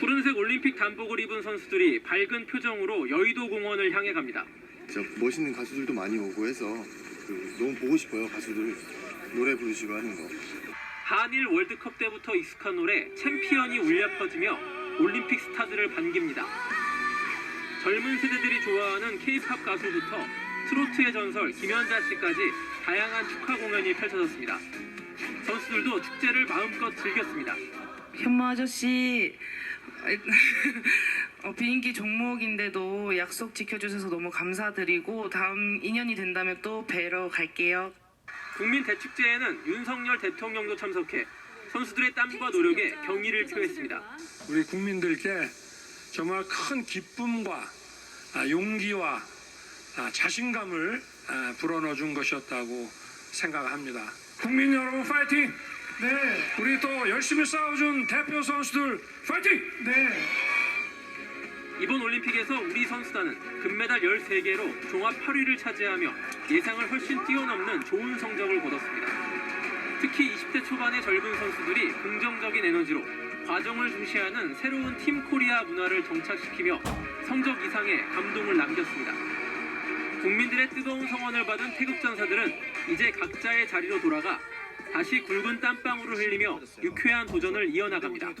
푸른색 올림픽 단복을 입은 선수들이 밝은 표정으로 여의도 공원을 향해 갑니다. 진짜 멋있는 가수들도 많이 오고 해서 그 너무 보고 싶어요 가수들 노래 부르시고 하는 거. 한일 월드컵 때부터 익숙한 노래 챔피언이 울려 퍼지며 올림픽 스타들을 반깁니다. 젊은 세대들이 좋아하는 케이팝 가수부터 트로트의 전설 김연자 씨까지 다양한 축하 공연이 펼쳐졌습니다. 선수들도 축제를 마음껏 즐겼습니다. 현모 아저씨 어, 비인기 종목인데도 약속 지켜주셔서 너무 감사드리고 다음 인연이 된다면 또 뵈러 갈게요. 국민 대축제에는 윤석열 대통령도 참석해 선수들의 땀과 노력에 경의를 표했습니다. 우리 국민들께 정말 큰 기쁨과 아, 용기와 아, 자신감을 아, 불어넣어 준 것이었다고 생각합니다. 국민 여러분 파이팅! 네. 우리 또 열심히 싸워준 대표 선수들 파이팅! 네. 이번 올림픽에서 우리 선수단은 금메달 13개로 종합 8위를 차지하며 예상을 훨씬 뛰어넘는 좋은 성적을 거뒀습니다. 특히 20대 초반의 젊은 선수들이 긍정적인 에너지로 과정을 중시하는 새로운 팀 코리아 문화를 정착시키며 성적 이상의 감동을 남겼습니다. 국민들의 뜨거운 성원을 받은 태극 전사들은 이제 각자의 자리로 돌아가 다시 굵은 땀방울을 흘리며 유쾌한 도전을 이어나갑니다.